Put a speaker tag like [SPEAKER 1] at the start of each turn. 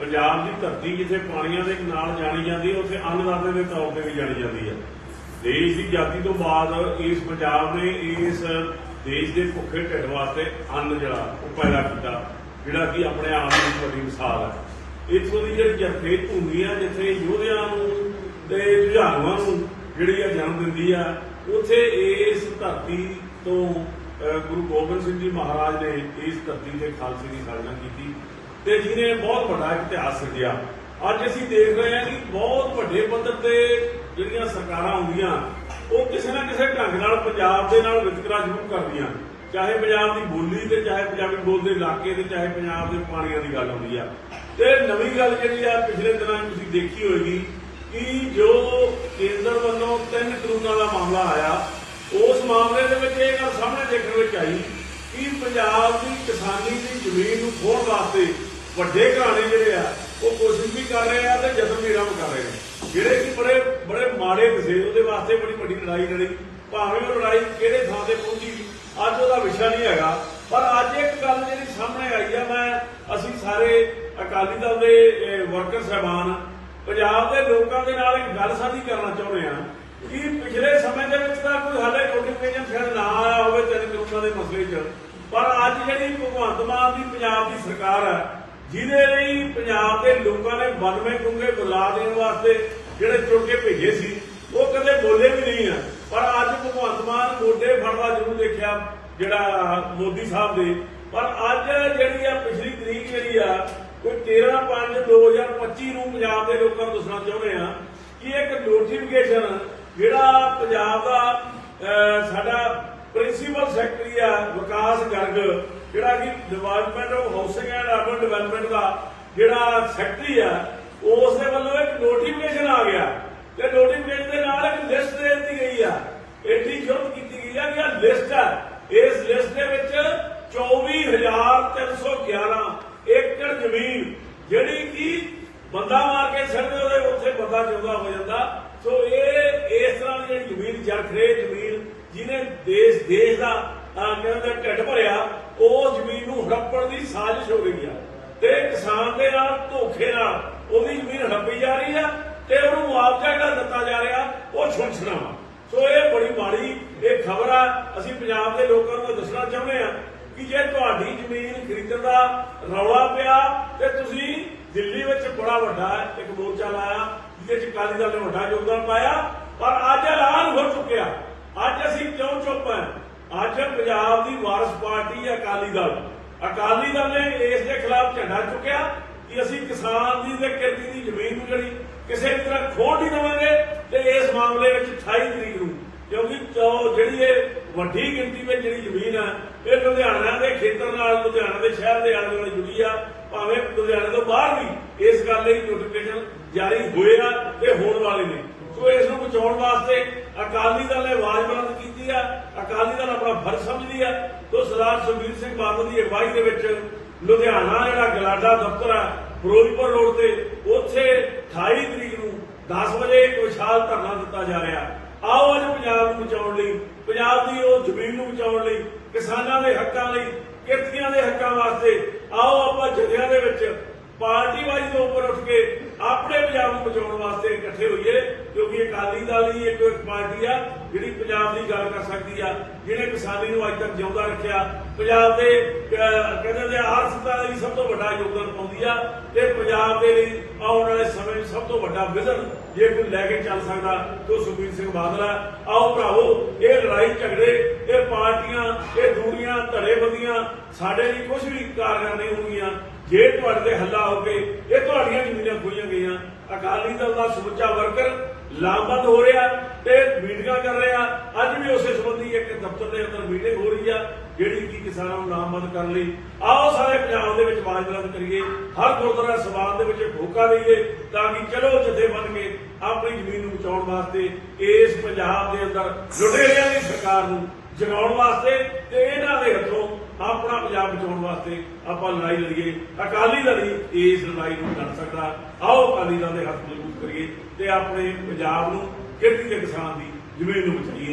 [SPEAKER 1] ਪੰਜਾਬ ਦੀ ਧਰਤੀ ਜਿੱਥੇ ਪਾਣੀਆਂ ਦੇ ਨਾਲ ਜਾਣੀ ਜਾਂਦੀ ਹੈ, ਉੱਥੇ ਅੰਨਦਾਤੇ ਦੇ ਤੌਰ ਤੇ ਵੀ ਜਾਣੀ ਜਾਂਦੀ ਹੈ। ਦੇਸ਼ ਦੀ ਆਜ਼ਾਦੀ ਤੋਂ ਬਾਅਦ ਇਸ ਪੰਜਾਬ ਨੇ ਇਸ ਦੇਸ਼ ਦੇ ਭੁੱਖੇ ਢਿੱਡ ਵਾਸਤੇ ਅੰਨ ਜਿਹੜਾ, ਉਹ ਪੈਦਾ ਕੀਤਾ, ਜਿਹੜਾ ਕਿ ਆਪਣੇ ਆਪ ਦੀ ਵੱਡੀ ਮਿਸਾਲ ਹੈ। ਇੱਥੋਂ ਦੀ ਜਿਹੜੀ ਜੱਥੇ ਭੂਮੀ ਜਿੱਥੇ ਯੋਧਿਆਂ ਨੂੰ ਤੇ ਜੁਝਾਰੂਆਂ ਨੂੰ ਜਿਹੜੀ ਆ ਜਨਮ ਦਿੰਦੀ ਆ, ਉੱਥੇ ਇਸ ਧਰਤੀ ਤੋਂ ਗੁਰੂ ਗੋਬਿੰਦ ਸਿੰਘ ਜੀ ਮਹਾਰਾਜ ਨੇ ਇਸ ਧਰਤੀ ਤੇ ਖਾਲਸੇ ਦੀ ਸਾਜਨਾ ਕੀਤੀ। ਤੇ ਜਿਹਨੇ ਬਹੁਤ ਵੱਡਾ ਇਤਿਹਾਸ ਸਿਰਜਿਆ ਅੱਜ ਅਸੀਂ ਦੇਖ ਰਹੇ ਹਾਂ ਕਿ ਬਹੁਤ ਵੱਡੇ ਪੱਧਰ ਤੇ ਜਿਹੜੀਆਂ ਸਰਕਾਰਾਂ ਹੁੰਦੀਆਂ ਉਹ ਕਿਸੇ ਨਾ ਕਿਸੇ ਢੰਗ ਨਾਲ ਪੰਜਾਬ ਦੇ ਨਾਲ ਵਿਤਕਰਾ ਜ਼ਰੂਰ ਕਰਦੀਆਂ। ਚਾਹੇ ਪੰਜਾਬ ਦੀ ਬੋਲੀ ਤੇ ਚਾਹੇ ਪੰਜਾਬੀ ਬੋਲਦੇ ਇਲਾਕੇ ਤੇ, ਚਾਹੇ ਪੰਜਾਬ ਦੇ ਪਾਣੀਆਂ ਦੀ ਗੱਲ ਹੁੰਦੀ ਆ। ਤੇ ਨਵੀਂ ਗੱਲ ਜਿਹੜੀ ਆ, ਪਿਛਲੇ ਦਿਨਾਂ ਤੁਸੀਂ ਦੇਖੀ ਹੋਏਗੀ ਕਿ ਜੋ ਕੇਂਦਰ ਵੱਲੋਂ ਤਿੰਨ ਕਾਨੂੰਨਾਂ ਦਾ ਮਾਮਲਾ ਆਇਆ, ਉਸ ਮਾਮਲੇ ਦੇ ਵਿੱਚ ਇਹ ਗੱਲ ਸਾਹਮਣੇ ਦੇਖਣ ਵਿੱਚ ਆਈ ਕਿ ਪੰਜਾਬ ਦੀ ਕਿਸਾਨੀ ਦੀ ਜ਼ਮੀਨ ਨੂੰ ਖੋਹਣ ਵਾਸਤੇ ਵੱਡੇ ਘਰਾਣੇ ਜਿਹੜੇ ਆ, ਉਹ ਕੋਸ਼ਿਸ਼ ਵੀ ਕਰ ਰਹੇ ਆ ਤੇ ਯਤਨ ਵੀ ਆਰੰਭ ਕਰ ਰਹੇ ਨੇ ਜਿਹੜੇ ਕਿ ਬੜੇ ਬੜੇ ਮਾੜੇ ਕਿਸੇ ਉਹਦੇ ਵਾਸਤੇ ਬੜੀ ਵੱਡੀ ਲੜਾਈ ਲੜੀ। ਭਾਵੇਂ ਉਹ ਲੜਾਈ ਕਿਹੜੇ ਥਾਂ ਤੇ ਪਹੁੰਚੀ, ਅੱਜ ਉਹਦਾ ਵਿਸ਼ਾ ਨਹੀਂ ਹੈਗਾ। ਪਰ ਅੱਜ ਇੱਕ ਗੱਲ ਜਿਹੜੀ ਸਾਹਮਣੇ ਆਈ ਆ, ਮੈਂ, ਅਸੀਂ ਸਾਰੇ ਅਕਾਲੀ ਦਲ ਦੇ ਵਰਕਰ ਸਹਿਬਾਨ, ਪੰਜਾਬ ਦੇ ਲੋਕਾਂ ਦੇ ਨਾਲ ਇੱਕ ਗੱਲ ਸਾਂਝੀ ਕਰਨਾ ਚਾਹੁੰਦੇ ਆ ਕਿ ਪਿਛਲੇ ਸਮੇਂ ਦੇ ਵਿੱਚ ਤਾਂ ਕੋਈ ਹਾਲੇ ਨੋਟੀਫਿਕੇਸ਼ਨ ਸ਼ਾਇਦ ਨਾ ਆਇਆ ਹੋਵੇ ਤਿੰਨ ਕਾਨੂੰਨਾਂ ਦੇ ਮਸਲੇ 'ਚ। ਪਰ ਅੱਜ ਜਿਹੜੀ ਭਗਵੰਤ ਮਾਨ ਦੀ ਪੰਜਾਬ ਦੀ ਸਰਕਾਰ ਹੈ ਜਿਹਦੇ ਲਈ ਪੰਜਾਬ ਦੇ ਲੋਕਾਂ ਨੇ 92 ਗੁੰਗੇ ਬਦਲਾ ਦੇਣ ਵਾਸਤੇ ਜਿਹੜੇ ਚੁਣ ਕੇ ਭੇਜੇ ਸੀ, ਉਹ ਕਦੇ ਬੋਲੇ ਵੀ ਨਹੀਂ ਆ। ਪਰ ਅੱਜ ਭਗਵੰਤ ਮਾਨ ਮੋਢੇ ਫੜਦਾ ਜ਼ਰੂਰ ਦੇਖਿਆ ਜਿਹੜਾ ਮੋਦੀ ਸਾਹਿਬ ਦੇ। ਪਰ ਅੱਜ ਜਿਹੜੀ ਆ ਪਿਛਲੀ ਤਰੀਕ ਜਿਹੜੀ ਆ, ਕੋਈ 13 5 2025 ਨੂੰ ਪੰਜਾਬ ਦੇ ਲੋਕਾਂ ਨੂੰ ਦੱਸਣਾ ਚਾਹੁੰਦੇ ਆ ਕਿ ਇੱਕ ਨੋਟੀਫਿਕੇਸ਼ਨ ਜਿਹੜਾ ਪੰਜਾਬ ਦਾ ਸਾਡਾ ਪ੍ਰਿੰਸੀਪਲ ਸੈਕਟਰੀ ਆ ਵਿਕਾਸ ਗਰਗ, ਜਿਹੜਾ ਕਿ development of housing and urban development ਦਾ ਜਿਹੜਾ ਸੈਕਟਰੀ ਆ ਉਸ ਦੇ ਵੱਲੋਂ ਇੱਕ ਨੋਟੀਫਿਕੇਸ਼ਨ ਆ ਗਿਆ। ਤੇ ਨੋਟੀਫਿਕੇਸ਼ਨ ਦੇ ਨਾਲ ਇੱਕ ਲਿਸਟ ਦੇ ਦਿੱਤੀ ਗਈ ਆ। ਐਡੀ ਜ਼ਰੂਰਤ ਕੀਤੀ ਗਈ ਆ ਕਿ ਆ ਲਿਸਟ ਆ। ਇਸ ਲਿਸਟ ਦੇ ਵਿੱਚ 24311 ਏਕੜ ਜ਼ਮੀਨ, ਜਿਹੜੀ ਕਿ ਬੰਦਾ ਮਾਰ ਕੇ ਛੱਡਦੇ ਉਹਦੇ ਉੱਥੇ ਬੰਦਾ ਜਿਉਂਦਾ ਹੋ ਜਾਂਦਾ। ਸੋ ਇਹ ਇਸ ਤਰ੍ਹਾਂ ਦੀ ਜਿਹੜੀ ਜ਼ਮੀਨ ਜਰਖਰੇ ਜ਼ਮੀਨ ਜਿਹਨੇ ਦੇਸ਼ ਦੇਸ਼ ਦਾ ਕਹਿੰਦੇ ਢਿੱਡ ਭਰਿਆ, ਉਹ ਜ਼ਮੀਨ ਨੂੰ ਹੜੱਪਣ ਦੀ ਸਾਜ਼ਿਸ਼ ਹੋ ਰਹੀ ਆ। ਤੇ ਕਿਸਾਨ ਦੇ ਨਾਲ ਧੋਖੇ ਨਾਲ ਉਹਦੀ ਜ਼ਮੀਨ ਹੜੱਪੀ ਜਾ ਰਹੀ ਆ ਤੇ ਉਹਨੂੰ ਮੁਆਵਜ਼ਾ ਜਿਹੜਾ ਦਿੱਤਾ ਜਾ ਰਿਹਾ? ਉਹ ਛੁੰਛਣਾ ਵਾ। ਸੋ ਇਹ ਬੜੀ ਮਾੜੀ ਇਹ ਖਬਰ ਆ। ਅਸੀਂ ਪੰਜਾਬ ਦੇ ਲੋਕਾਂ ਨੂੰ ਦੱਸਣਾ ਚਾਹੁੰਦੇ ਆ ਕਿ ਜੇ ਤੁਹਾਡੀ ਜ਼ਮੀਨ ਖਰੀਦਣ ਦਾ ਰੌਲਾ ਪਿਆ ਤੇ ਤੁਸੀਂ ਦਿੱਲੀ ਵਿੱਚ ਬੜਾ ਵੱਡਾ ਇੱਕ ਮੋਰਚਾ ਲਾਇਆ ਜਿਹਦੇ ਚ ਅਕਾਲੀ ਦਲ ਨੇ ਵੱਡਾ ਯੋਗਦਾਨ ਪਾਇਆ, ਪਰ ਅੱਜ ਐਲਾਨ ਹੋ ਚੁੱਕਿਆ। ਅੱਜ ਅਸੀਂ ਕਿਉਂ ਚੁੱਪ ਹਾਂ? ਅੱਜ ਪੰਜਾਬ ਦੀ ਵਾਰਸ ਪਾਰਟੀ ਹੈ ਅਕਾਲੀ ਦਲ। ਅਕਾਲੀ ਦਲ ਨੇ ਇਸ ਦੇ ਖਿਲਾਫ ਝੰਡਾ ਚੁੱਕਿਆ ਕਿ ਅਸੀਂ ਕਿਸਾਨ ਦੀ ਤੇ ਕਿਰਤੀ ਦੀ ਜ਼ਮੀਨ ਨੂੰ ਜਿਹੜੀ ਕਿਸੇ ਵੀ ਤਰ੍ਹਾਂ ਖੋਣ ਨਹੀਂ ਦੇਵਾਂਗੇ ਤੇ ਇਸ ਮਾਮਲੇ ਵਿੱਚ 28 ਤਰੀਕ ਨੂੰ, ਕਿਉਂਕਿ ਜਿਹੜੀ ਇਹ ਵੱਡੀ ਗਿਣਤੀ ਵਿੱਚ ਜਿਹੜੀ ਜ਼ਮੀਨ ਆ, ਇਹ ਲੁਧਿਆਣਾ ਦੇ ਖੇਤਰ ਨਾਲ, ਲੁਧਿਆਣਾ ਦੇ ਸ਼ਹਿਰ ਦੇ ਆਲੇ ਦੁਆਲੇ ਜੁੜੀ ਆ, ਭਾਵੇਂ ਲੁਧਿਆਣੇ ਤੋਂ ਬਾਹਰ ਵੀ ਇਸ ਗੱਲ ਲਈ ਨੋਟੀਫਿਕੇਸ਼ਨ ਜਾਰੀ ਹੋਏ ਆ ਤੇ ਹੋਣ ਵਾਲੇ ਨੇ। ਸੋ ਇਸ ਨੂੰ ਬਚਾਉਣ ਵਾਸਤੇ ਅਕਾਲੀ ਦਲ ਨੇ ਆਵਾਜ਼ ਬੁਲੰਦ ਕੀਤੀ ਆ ਅਕਾਲੀ ਦਲ ਆਪਣਾ ਫਰਜ਼ ਸਮਝਦੀ ਆ ਤੋਂ ਸਰਦਾਰ ਸੁਖਬੀਰ ਸਿੰਘ ਬਾਦਲ ਦੀ ਅਗਵਾਈ ਦੇ ਵਿੱਚ ਲੁਧਿਆਣਾ ਜਿਹੜਾ ਗਲਾਡਾ ਦਫ਼ਤਰ ਆ, ਫਿਰੋਜ਼ਪੁਰ ਰੋਡ ਤੇ, ਉੱਥੇ 28 ਤਰੀਕ ਨੂੰ 10 ਵਜੇ ਇੱਕ ਵਿਸ਼ਾਲ ਧਰਨਾ ਦਿੱਤਾ ਜਾ ਰਿਹਾ। ਆਓ ਅੱਜ ਪੰਜਾਬ ਨੂੰ ਬਚਾਉਣ ਲਈ, ਪੰਜਾਬ ਦੀ ਉਹ ਜ਼ਮੀਨ ਨੂੰ ਬਚਾਉਣ ਲਈ, ਕਿਸਾਨਾਂ ਦੇ ਹੱਕਾਂ ਲਈ, ਕਿਰਤੀਆਂ ਦੇ ਹੱਕਾਂ ਵਾਸਤੇ ਆਓ ਆਪਾਂ ਜਥਿਆਂ ਦੇ ਵਿੱਚ ਪਾਰਟੀ ਵਾਈਜ਼ ਤੋਂ ਉੱਪਰ ਉੱਠ ਕੇ ਆਪਣੇ ਪੰਜਾਬ ਨੂੰ ਬਚਾਉਣ ਵਾਸਤੇ ਇਕੱਠੇ ਹੋਈਏ, ਕਿਉਂਕਿ ਅਕਾਲੀ ਦਲ ਹੀ ਇੱਕ ਪਾਰਟੀ ਆ, ਜਿਹੜੀ ਪੰਜਾਬ ਦੀ ਗੱਲ ਕਰ ਸਕਦੀ ਆ, ਜਿਹਨੇ ਕਿਸਾਨੀ ਨੂੰ ਅੱਜ ਤੱਕ ਜਿਉਂਦਾ ਰੱਖਿਆ। ਪੰਜਾਬ ਦੇ ਕਹਿੰਦੇ ਨੇ ਆਰਥਿਕਤਾ ਲਈ ਸਭ ਤੋਂ ਵੱਡਾ ਯੋਗਦਾਨ ਪਾਉਂਦੀ ਆ, ਤੇ ਪੰਜਾਬ ਦੇ ਲਈ ਆਉਣ ਵਾਲੇ ਸਮੇਂ ਵਿੱਚ ਸਭ ਤੋਂ ਵੱਡਾ ਵਿਜ਼ਨ ਜੇ ਕੋਈ ਲੈ ਕੇ ਚੱਲ ਸਕਦਾ, ਤਾਂ ਸੁਖਬੀਰ ਸਿੰਘ ਬਾਦਲ ਆ। ਆਓ ਭਰਾਵੋ, ਇਹ ਲੜਾਈ ਝਗੜੇ, ਇਹ ਪਾਰਟੀਆਂ, ਇਹ ਦੂਰੀਆਂ ਧੜੇਬੰਦੀਆਂ ਸਾਡੇ ਲਈ ਕੁਝ ਵੀ ਕਾਰਗਰ ਨਹੀਂ ਹੋਣਗੀਆਂ। ਜੇ ਤੁਹਾਡੇ ਤੇ ਹੱਲਾ ਹੋ ਕੇ ਇਹ ਤੁਹਾਡੀਆਂ ਜ਼ਮੀਨਾਂ ਖੋਈਆਂ ਗਈਆਂ, ਅਕਾਲੀ ਦਲ ਦਾ ਸਮੁੱਚਾ ਵਰਕਰ ਲਾਮਬੰਦ ਹੋ ਰਿਹਾ ਤੇ ਮੀਟਿੰਗਾਂ ਕਰ ਰਿਹਾ। ਅੱਜ ਵੀ ਉਸੇ ਸੰਬੰਧੀ ਇੱਕ ਦਫ਼ਤਰ ਦੇ ਅੰਦਰ ਮੀਟਿੰਗ ਹੋ ਰਹੀ ਆ, ਜਿਹੜੀ ਕਿ ਕਿਸਾਨਾਂ ਨੂੰ ਲਾਮਬੰਦ ਕਰਨ ਲਈ। ਆਓ ਸਾਰੇ ਪੰਜਾਬ ਦੇ ਵਿੱਚ ਆਵਾਜ਼ ਬੁਲੰਦ ਕਰੀਏ। ਹਰ ਗੁਰਦੁਆਰਾ ਸਭਾ ਦੇ ਵਿੱਚ ਇੱਕ ਹੋਕਾ ਤਾਂ ਕਿ ਚਲੋ ਜਥੇ ਬਣ ਕੇ ਆਪਣੀ ਜ਼ਮੀਨ ਨੂੰ ਬਚਾਉਣ ਵਾਸਤੇ ਇਸ ਪੰਜਾਬ ਦੇ ਅੰਦਰ ਲੁਟੇਰਿਆਂ ਦੀ ਸਰਕਾਰ ਨੂੰ ਜਗਾਉਣ ਵਾਸਤੇ ਤੇ ਇਹਨਾਂ ਦੇ ਹੱਥੋਂ ਆਪਣਾ ਪੰਜਾਬ ਬਚਾਉਣ ਵਾਸਤੇ ਆਪਾਂ ਲੜਾਈ ਲੜੀਏ। ਅਕਾਲੀ ਦਲ ਹੀ ਇਸ ਲੜਾਈ ਨੂੰ ਲੜ ਸਕਦਾ। ਆਓ ਅਕਾਲੀ ਦਲ ਦੇ ਹੱਥ ਮਜ਼ਬੂਤ ਕਰੀਏ ਤੇ ਆਪਣੇ ਪੰਜਾਬ ਨੂੰ ਕਿਰਤੀ ਦੇ ਕਿਸਾਨ ਦੀ ਜ਼ਮੀਨ ਨੂੰ ਬਚਾਈਏ।